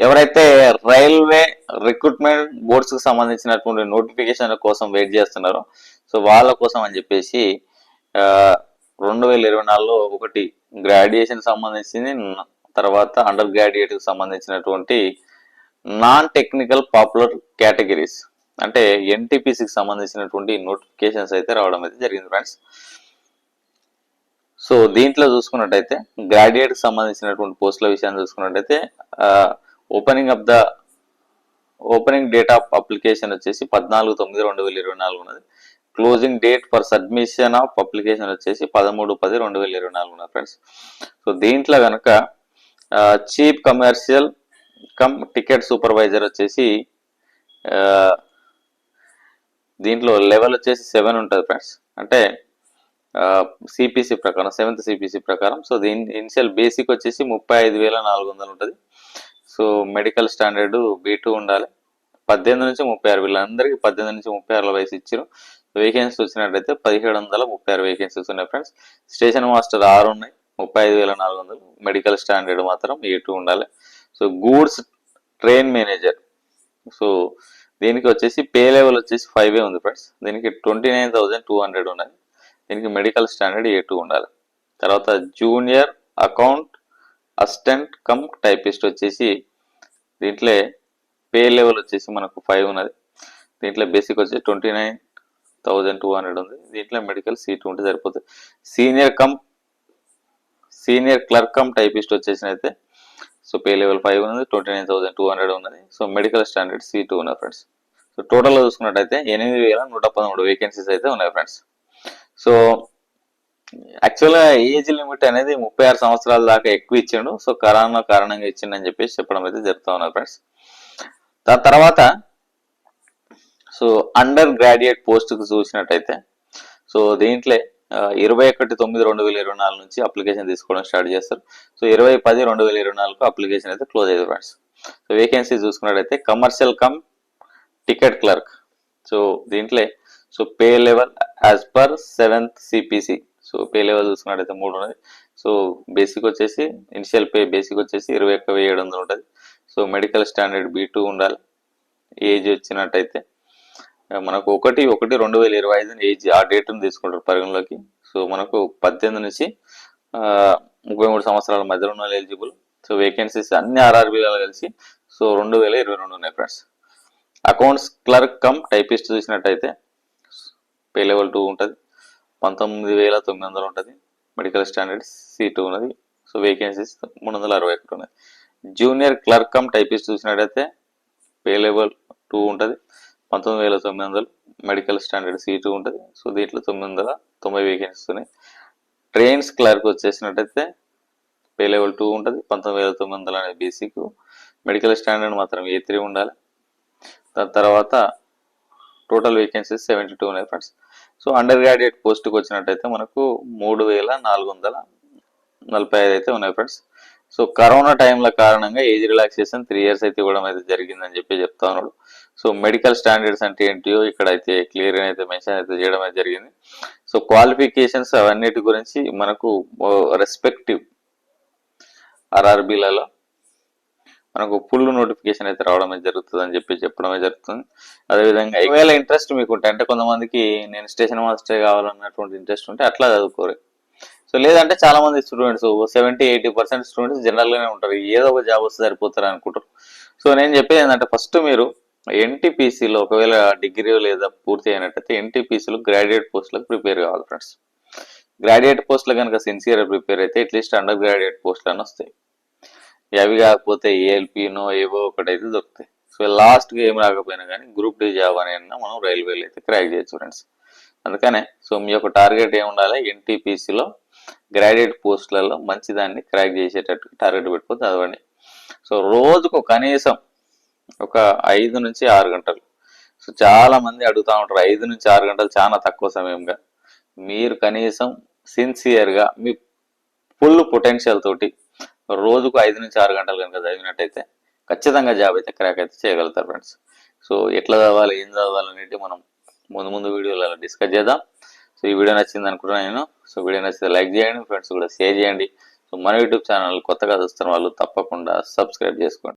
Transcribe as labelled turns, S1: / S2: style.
S1: ఎవరైతే railway recruitment బోర్డ్స్కు సంబంధించినటువంటి notification కోసం వెయిట్ చేస్తున్నారో సో వాళ్ళ కోసం అని చెప్పేసి రెండు వేల ఇరవై నాలుగులో ఒకటి గ్రాడ్యుయేషన్ సంబంధించింది తర్వాత అండర్ గ్రాడ్యుయేట్కి సంబంధించినటువంటి నాన్ టెక్నికల్ పాపులర్ కేటగిరీస్ అంటే ఎన్టీపీసీకి సంబంధించినటువంటి నోటిఫికేషన్స్ అయితే రావడం అయితే జరిగింది ఫ్రెండ్స్. సో దీంట్లో చూసుకున్నట్టయితే గ్రాడ్యుయేట్కి సంబంధించినటువంటి పోస్టుల విషయాన్ని చూసుకున్నట్టయితే opening of the opening date of application వచ్చేసి పద్నాలుగు తొమ్మిది రెండు వేల ఇరవై నాలుగు ఉన్నది. Closing date for submission of application వచ్చేసి పదమూడు పది రెండు వేల ఇరవై నాలుగు ఉన్నది ఫ్రెండ్స్ సో దీంట్లో కనుక chief commercial cum ticket supervisor వచ్చేసి దీంట్లో లెవెల్ వచ్చేసి సెవెన్ ఉంటుంది ఫ్రెండ్స్ అంటే సిపిసి ప్రకారం సెవెంత్ సిపిసి ప్రకారం. సో దీని ఇనిషియల్ బేసిక్ వచ్చేసి ముప్పై ఐదు వేల నాలుగు వందలు ఉంటుంది. So medical standard B two ఉండాలి. పద్దెనిమిది నుంచి ముప్పై ఆరు వీళ్ళందరికీ పద్దెనిమిది నుంచి ముప్పై ఆరుల వయసు ఇచ్చారు. వేకెన్సీ వచ్చినట్టయితే పదిహేడు వందల ముప్పై ఆరు వేకెన్సీస్ ఉన్నాయి ఫ్రెండ్స్. స్టేషన్ మాస్టర్ ఆరు ఉన్నాయి. ముప్పై ఐదు వేల నాలుగు వందలు. మెడికల్ స్టాండర్డ్ మాత్రం ఏ టూ ఉండాలి. So goods train manager. So దీనికి వచ్చేసి పే లెవెల్ వచ్చేసి ఫైవ్ ఏ ఉంది ఫ్రెండ్స్. దీనికి twenty nine thousand two hundred ఉన్నది దీనికి మెడికల్ స్టాండర్డ్ ఏ టూ ఉండాలి. తర్వాత junior account assistant cum typist వచ్చేసి దీంట్లో పే లెవెల్ వచ్చేసి మనకు ఫైవ్ ఉన్నది. దీంట్లో బేసిక్ వచ్చేసి twenty nine thousand two hundred ఉంది. దీంట్లో మెడికల్ సీట్ ఉంటే సరిపోతుంది. Senior cum senior clerk cum typist వచ్చేసిన అయితే సో పే లెవెల్ ఫైవ్ ఉన్నది twenty nine thousand two hundred ఉన్నది. So medical standard C two ఉన్నది ఫ్రెండ్స్ సో టోటల్గా చూసుకున్నట్టయితే ఎనిమిది వేల నూట పదమూడు వేకెన్సీస్ అయితే ఉన్నాయి ఫ్రెండ్స్ సో యాక్చువల్గా ఏజ్ లిమిట్ అనేది ముప్పై ఆరు సంవత్సరాల దాకా ఎక్కువ ఇచ్చిండు. సో కరోనా కారణంగా ఇచ్చిండు అని చెప్పేసి చెప్పడం అయితే జరుగుతూ ఉన్నారు ఫ్రెండ్స్ దాని తర్వాత సో అండర్ గ్రాడ్యుయేట్ పోస్ట్కి చూసినట్టయితే సో దీంట్లో ఇరవై ఒకటి తొమ్మిది రెండు వేల ఇరవై నాలుగు నుంచి అప్లికేషన్ తీసుకోవడం స్టార్ట్ చేస్తారు. సో ఇరవై పది రెండు వేల ఇరవై నాలుగు అప్లికేషన్ అయితే క్లోజ్ అయ్యింది ఫ్రెండ్స్ సో వేకెన్సీ చూసుకున్నట్టయితే commercial cum ticket clerk so దీంట్లో so pay level as per seventh CPC so pay level చూసుకున్నట్టయితే మూడు ఉన్నది. సో బేసిక్ వచ్చేసి ఇనిషియల్ పే బేసిక్ వచ్చేసి ఇరవై ఒక్క వెయ్యి ఏడు వందలు ఉంటుంది. So medical standard B two ఉండాలి. ఏజ్ వచ్చినట్టయితే మనకు ఒకటి ఒకటి రెండు వేల ఇరవై ఐదు ఏజ్ ఆ డేట్ను తీసుకుంటారు పరిగణలోకి. సో మనకు పద్దెనిమిది నుంచి ముప్పై మూడు సంవత్సరాల మధ్యలో ఉన్న ఎలిజిబుల్. సో వేకెన్సీస్ అన్ని ఆర్ఆర్బీలలో కలిసి సో రెండు వేల ఇరవై రెండు ఉన్నాయి friends. Accounts clerk cum typist చూసినట్టయితే పే లెవెల్ టూ ఉంటుంది. పంతొమ్మిది వేల తొమ్మిది వందలు ఉంటుంది. మెడికల్ స్టాండర్డ్ సి టూ ఉన్నది. సో వేకెన్సీస్ మూడు వందల అరవై ఒకటి ఉన్నది. జూనియర్ క్లర్క్ కమ్ టైపిస్ట్ చూసినట్టయితే పే లెవెల్ టూ ఉంటుంది. పంతొమ్మిది వేల తొమ్మిది వందలు మెడికల్ స్టాండర్డ్ సి టూ ఉంటుంది. సో దీంట్లో తొమ్మిది వందల తొంభై వేకెన్సీస్ ఉన్నాయి. ట్రైన్స్ క్లర్క్ వచ్చేసినట్టయితే పే లెవెల్ టూ ఉంటుంది. పంతొమ్మిది వేల తొమ్మిది వందలు అనే బేసిక్ మెడికల్ స్టాండర్డ్ మాత్రం ఏ త్రీ ఉండాలి. దాని తర్వాత టోటల్ వేకెన్సీస్ సెవెంటీ టూ ఉన్నాయి ఫ్రెండ్స్ సో అండర్ గ్రాడ్యుయేట్ పోస్ట్కి వచ్చినట్టయితే మనకు మూడు వేల నాలుగు వందల నలభై ఐదు అయితే ఉన్నాయి ఫ్రెండ్స్ సో కరోనా టైంల కారణంగా ఏజ్ రిలాక్సేషన్ త్రీ ఇయర్స్ అయితే ఇవ్వడం అయితే జరిగిందని చెప్పి చెప్తా ఉన్నాడు. సో మెడికల్ స్టాండర్డ్స్ అంటే ఏంటియో ఇక్కడ అయితే క్లియర్ అయితే మెన్షన్ అయితే చేయడం అయితే జరిగింది. సో క్వాలిఫికేషన్స్ అవన్నిటి గురించి మనకు రెస్పెక్టివ్ ఆర్ఆర్బీలలో మనకు ఫుల్ నోటిఫికేషన్ అయితే రావడం జరుగుతుంది అని చెప్పి చెప్పడమే జరుగుతుంది. అదేవిధంగా ఒకవేళ ఇంట్రెస్ట్ మీకు ఉంటే అంటే కొంతమందికి నేను స్టేషన్ మాస్టర్ కావాలన్నటువంటి ఇంట్రెస్ట్ ఉంటే అట్లా చదువుకోరు. సో లేదంటే చాలా మంది students seventy eighty percent students general గానే ఉంటారు. ఏదో ఒక జాబ్ వస్తే సరిపోతారు అనుకుంటారు. సో నేను చెప్పేది ఏంటంటే ఫస్ట్ మీరు ఎన్టీపీసీలో ఒకవేళ డిగ్రీ లేదా పూర్తి అయినట్టయితే ఎన్టీపీసీలో గ్రాడ్యుయేట్ పోస్టులకు ప్రిపేర్ కావాలి ఫ్రెండ్స్ గ్రాడ్యుయేట్ పోస్టులు కనుక సిన్సియర్ ప్రిపేర్ అయితే అట్లీస్ట్ అండర్ గ్రాడ్యుయేట్ పోస్టులు అని వస్తాయి. అవి కాకపోతే ఏఎల్పీనో ఏవో ఒకటి అయితే దొరుకుతాయి. సో లాస్ట్గా ఏం రాకపోయినా కానీ గ్రూప్ డి జాబ్ అని మనం రైల్వేలు అయితే క్రాక్ చేయొచ్చు ఫ్రెండ్స్ అందుకనే సో మీ యొక్క టార్గెట్ ఏమి ఉండాలి ఎన్టీపీసీలో గ్రాడ్యుయేట్ పోస్టులలో మంచిదాన్ని క్రాక్ చేసేటట్టు టార్గెట్ పెట్టుకొని చదవండి. సో రోజుకు కనీసం ఒక ఐదు నుంచి ఆరు గంటలు. సో చాలా మంది అడుగుతా ఉంటారు ఐదు నుంచి ఆరు గంటలు చాలా తక్కువ సమయంగా. మీరు కనీసం సిన్సియర్గా మీ ఫుల్ పొటెన్షియల్ తోటి రోజుకు ఐదు నుంచి ఆరు గంటలు కనుక చదివినట్టయితే ఖచ్చితంగా జాబ్ అయితే క్రాక్ అయితే చేయగలుగుతారు ఫ్రెండ్స్ సో ఎట్లా చదవాలి ఏం చదవాలి అనేది మనం ముందు ముందు వీడియోలలో డిస్కస్ చేద్దాం. సో ఈ వీడియో నచ్చింది అనుకుంటున్నాను నేను. సో వీడియో నచ్చితే లైక్ చేయండి ఫ్రెండ్స్ కూడా షేర్ చేయండి. సో మన యూట్యూబ్ ఛానల్ కొత్తగా చూస్తున్న వాళ్ళు తప్పకుండా సబ్స్క్రైబ్ చేసుకోండి.